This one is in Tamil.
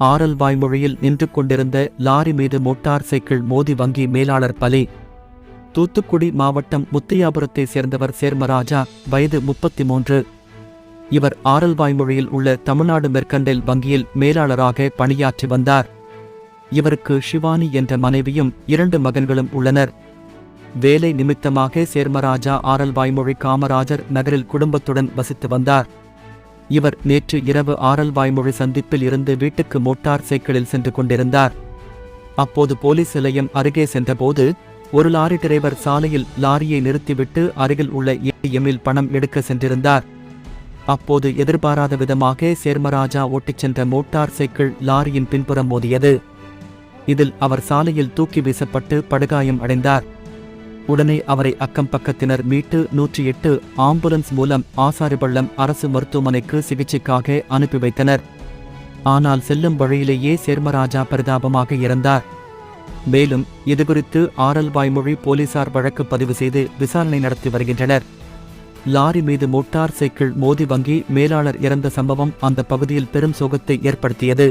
ஆரல் வாய்மொழியில் நின்று கொண்டிருந்த லாரி மீது மோட்டார் சைக்கிள் மோதி வங்கி மேலாளர் பலி. தூத்துக்குடி மாவட்டம் முத்தையாபுரத்தை சேர்ந்தவர் சேர்மராஜா வயது முப்பத்தி மூன்று இவர் ஆரல் வாய்மொழியில் உள்ள தமிழ்நாடு மெர்கண்டைல் வங்கியில் மேலாளராக பணியாற்றி வந்தார். இவருக்கு ஷிவானி என்ற மனைவியும் இரண்டு மகன்களும் உள்ளனர். வேலை நிமித்தமாக சேர்மராஜா ஆரல் வாய்மொழி காமராஜர் நகரில் குடும்பத்துடன் வசித்து வந்தார். இவர் நேற்று இரவு ஆரல் வாய்மொழி சந்திப்பில் இருந்து வீட்டுக்கு மோட்டார் சைக்கிளில் சென்று கொண்டிருந்தார். அப்போது போலீஸ் நிலையம் அருகே சென்றபோது ஒரு லாரி டிரைவர் சாலையில் லாரியை நிறுத்திவிட்டு அருகில் உள்ள ஏடிஎம்மில் பணம் எடுக்க சென்றிருந்தார். அப்போது எதிர்பாராத விதமாக சேர்மராஜா ஓட்டிச் சென்ற மோட்டார் சைக்கிள் லாரியின் பின்புறம் மோதியது. இதில் அவர் சாலையில் தூக்கி வீசப்பட்டு படுகாயம் அடைந்தார். உடனே அவரை அக்கம் பக்கத்தினர் மீட்டு நூற்றி எட்டு ஆம்புலன்ஸ் மூலம் ஆசாரிபள்ளம் அரசு மருத்துவமனைக்கு சிகிச்சைக்காக அனுப்பி வைத்தனர். ஆனால் செல்லும் வழியிலேயே சேர்மராஜா பரிதாபமாக இறந்தார். மேலும் இதுகுறித்து ஆரல் வாய்மொழி போலீசார் வழக்கு பதிவு செய்து விசாரணை நடத்தி வருகின்றனர். லாரி மீது மோட்டார் சைக்கிள் மோதி வங்கி மேலாளர் இறந்த சம்பவம் அந்த பகுதியில் பெரும் சோகத்தை ஏற்படுத்தியது.